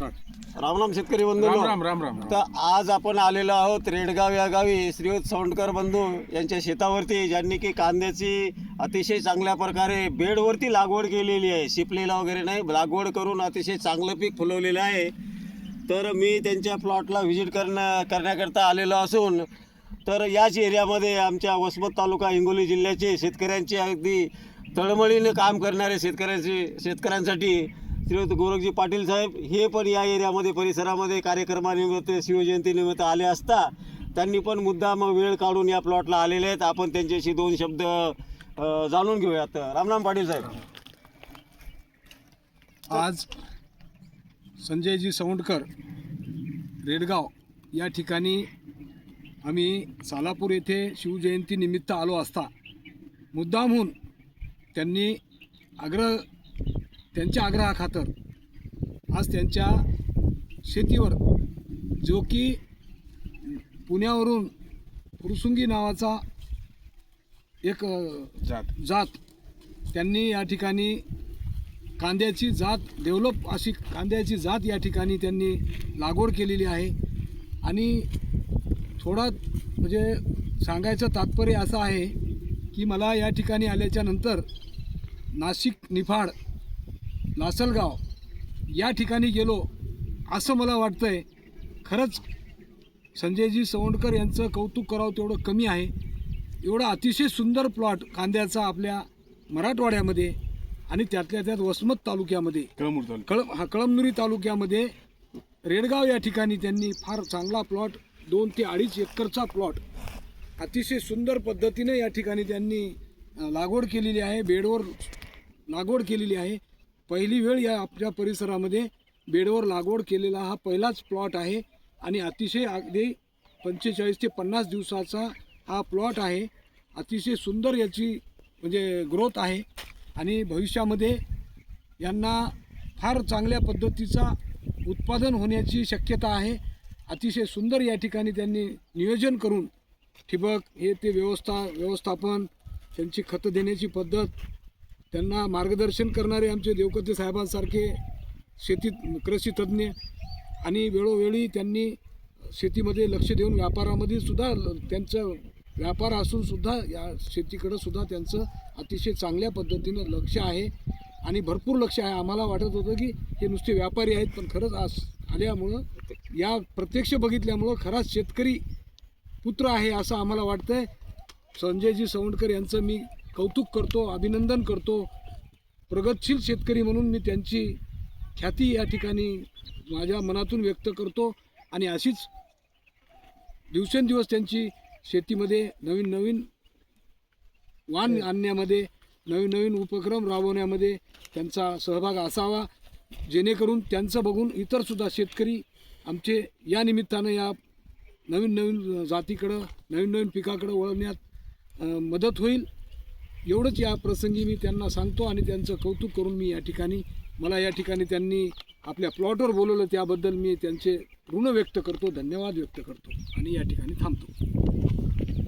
रामराम शेतकरी बंधू राम राम राम राम तर आज आपण आलेलो आहोत रेडगाव या गावी. श्रीयुत सोंडकर बंधू यांच्या शेतावरती ज्यांनी की कांद्याची अतिशय चांगल्या प्रकारे बेडवरती लागवड केलेली आहे. शिपलेला वगैरे नाही लागवड करून अतिशय चांगलं पीक फुलवलेलं आहे. तर मी त्यांच्या प्लॉटला व्हिजिट करण्या करण्याकरता आलेलो असून तर याच एरियामध्ये आमच्या वसमत तालुका हिंगोली जिल्ह्याचे शेतकऱ्यांचे अगदी तळमळीने काम करणारे शेतकऱ्यांचे शेतकऱ्यांसाठी श्रीयुत गोरखजी पाटील साहेब हे पण या एरियामध्ये परिसरामध्ये कार्यक्रमानिमित्त शिवजयंतीनिमित्त आले असता त्यांनी पण मुद्दाम वेळ काढून या प्लॉटला आलेले आहेत. आपण त्यांच्याशी दोन शब्द जाणून घेऊयात. रामराम पाटील साहेब. आज संजयजी सौंडकर रेडगाव या ठिकाणी आम्ही सालापूर येथे शिवजयंती निमित्त आलो असता. मुद्दामहून त्यांनी आग्रह त्यांच्या आग्रहाखातर आज त्यांच्या शेतीवर जो की पुण्यावरून पुरसुंगी नावाचा एक जात. जात. त्यांनी या ठिकाणी कांद्याची जात डेव्हलप अशी कांद्याची जात या ठिकाणी त्यांनी लागवड केलेली आहे. आणि थोडा म्हणजे सांगायचं तात्पर्य असं आहे की मला या ठिकाणी आल्याच्यानंतर नाशिक निफाड लासलगाव या ठिकाणी गेलो असं मला वाटतं आहे खरंच संजयजी सवंडकर यांचं कौतुक करावं तेवढं कमी आहे. एवढा अतिशय सुंदर प्लॉट कांद्याचा आपल्या मराठवाड्यामध्ये आणि त्यातल्या त्यात वसमत तालुक्यामध्ये. कळमूर तालुका कळ हा कळमनुरी तालुक्यामध्ये रेडगाव या ठिकाणी त्यांनी फार चांगला प्लॉट दोन ते अडीच एकरचा प्लॉट अतिशय सुंदर पद्धतीने या ठिकाणी त्यांनी लागवड केलेली आहे. बेडवर लागवड केलेली आहे. पहिली वेळ या आपल्या परिसरामध्ये बेडवर लागवड केलेला हा पहिलाच प्लॉट आहे आणि अतिशय अगदी पंचेचाळीस ते पन्नास दिवसाचा हा प्लॉट आहे. अतिशय सुंदर याची म्हणजे ग्रोथ आहे आणि भविष्यामध्ये यांना फार चांगल्या पद्धतीचा उत्पादन होण्याची शक्यता आहे. अतिशय सुंदर या ठिकाणी त्यांनी नियोजन करून ठिबक हे ते व्यवस्था व्यवस्थापन त्यांची खतं देण्याची पद्धत त्यांना मार्गदर्शन करणारे आमचे देवकते साहेबांसारखे शेतीत कृषी तज्ज्ञ आणि वेळोवेळी त्यांनी शेतीमध्ये लक्ष देऊन व्यापारामध्ये सुद्धा ल- त्यांचं व्यापार असून सुद्धा या शेतीकडं सुद्धा त्यांचं अतिशय चांगल्या पद्धतीनं लक्ष आहे आणि भरपूर लक्ष आहे. आम्हाला वाटत होतं की हे नुसते व्यापारी आहेत पण खरंच आज आल्यामुळं या प्रत्यक्ष बघितल्यामुळं खराच शेतकरी पुत्र आहे असं आम्हाला वाटतंय. संजयजी सवंडकर यांचं मी कौतुक करतो अभिनंदन करतो. प्रगतशील शेतकरी म्हणून मी त्यांची ख्याती या ठिकाणी माझ्या मनातून व्यक्त करतो आणि अशीच दिवसेंदिवस त्यांची शेतीमध्ये नवीन नवीन वाण आणण्यामध्ये नवीन नवीन उपक्रम राबवण्यामध्ये त्यांचा सहभाग असावा. जेणेकरून त्यांचं बघून इतरसुद्धा शेतकरी आमचे या निमित्तानं या नवीन नवीन जातीकडं नवीन नवीन पिकाकडं वळवण्यात मदत होईल. एवढंच या प्रसंगी मी त्यांना सांगतो आणि त्यांचं कौतुक करून मी या ठिकाणी मला या ठिकाणी त्यांनी आपल्या प्लॉटवर बोलवलं त्याबद्दल मी त्यांचे ऋण व्यक्त करतो धन्यवाद व्यक्त करतो आणि या ठिकाणी थांबतो.